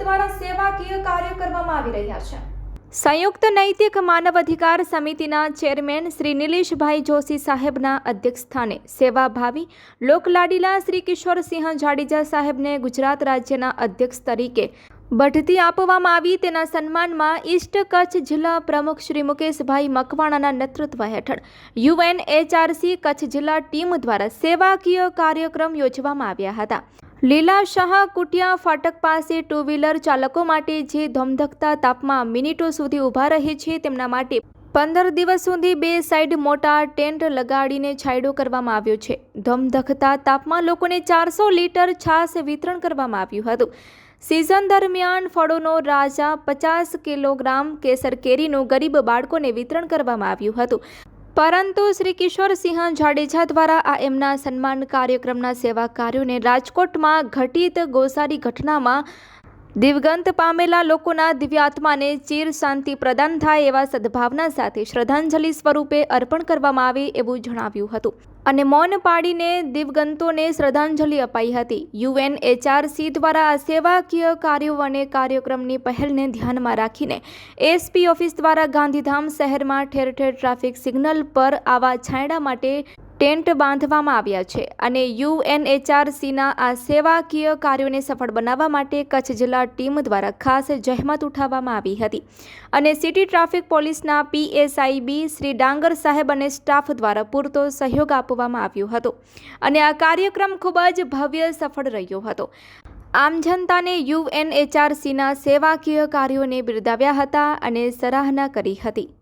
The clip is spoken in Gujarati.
દ્વારા સેવાકીય કાર્ય કરવામાં આવી રહ્યા છે. સંયુક્ત નૈતિક માનવ અધિકાર સમિતિના ચેરમેન શ્રી નિલેશભાઈ જોશી સાહેબના અધ્યક્ષસ્થાને સેવાભાવી લોકલાડીલા શ્રી કિશોરસિંહ જાડેજા સાહેબને ગુજરાત રાજ્યના અધ્યક્ષ તરીકે બઢતી આપવામાં આવી તેના સન્માનમાં ઈસ્ટ કચ્છ જિલ્લા પ્રમુખ શ્રી મુકેશભાઈ મકવાણાના નેતૃત્વ હેઠળ યુએનએચઆરસી કચ્છ જિલ્લા ટીમ દ્વારા સેવાકીય કાર્યક્રમ યોજવામાં આવ્યા હતા. લીલા શાહ કુટિયા ફાટક પાસે ટુ વ્હીલર ચાલકો માટે જે ધમધકતા તાપમાં મિનિટો સુધી ઊભા રહે છે તેમના માટે પંદર દિવસ સુધી બે સાઈડ મોટા ટેન્ટ લગાડીને છાંયડો કરવામાં આવ્યો છે. ધમધખતા તાપમાં લોકોને ચારસો લીટર છાશ વિતરણ કરવામાં આવ્યું હતું. સિઝન દરમિયાન ફળોનો રાજા પચાસ કિલોગ્રામ કેસર કેરીનું ગરીબ બાળકોને વિતરણ કરવામાં આવ્યું હતું. પરંતુ શ્રી કિશોરસિંહ જાડેજા દ્વારા આ એમના સન્માન કાર્યક્રમના સેવા કાર્યોને રાજકોટમાં ઘટિત ગોસારી ઘટનામાં દિવગંત પામેલા લોકોના દિવ્યાત્માને ચીર શાંતિ પ્રદાન થાય એવા સદભાવના સાથે શ્રદ્ધાંજલિ સ્વરૂપે અર્પણ કરવામાં આવે એવું જણાવ્યું હતું. અને મૌન પાડીને દિવગંતોને શ્રદ્ધાંજલિ અપાઈ હતી. યુએનએચઆરસી દ્વારા આ સેવાકીય કાર્યો અને કાર્યક્રમની પહેલને ધ્યાનમાં રાખીને એસપી ઓફિસ દ્વારા ગાંધીધામ શહેરમાં ઠેર ઠેર ટ્રાફિક સિગ્નલ પર આવા છાંયડા માટે ટેન્ટ બાંધવામાં આવ્યા છે અને યુએનએચઆરસીના આ સેવાકીય કાર્યોને સફળ બનાવવા માટે કચ્છ જિલ્લા ટીમ દ્વારા ખાસ જહેમત ઉઠાવવામાં આવી હતી. અને સિટી ટ્રાફિક પોલીસના પીએસઆઈ બી શ્રી ડાંગર સાહેબ અને સ્ટાફ દ્વારા પૂરતો સહયોગ આપવામાં આવ્યો હતો અને આ કાર્યક્રમ ખૂબ જ ભવ્ય સફળ રહ્યો હતો. આમ જનતાને યુએનએચઆરસીના સેવાકીય કાર્યોને બિરદાવ્યા હતા અને સરાહના કરી હતી.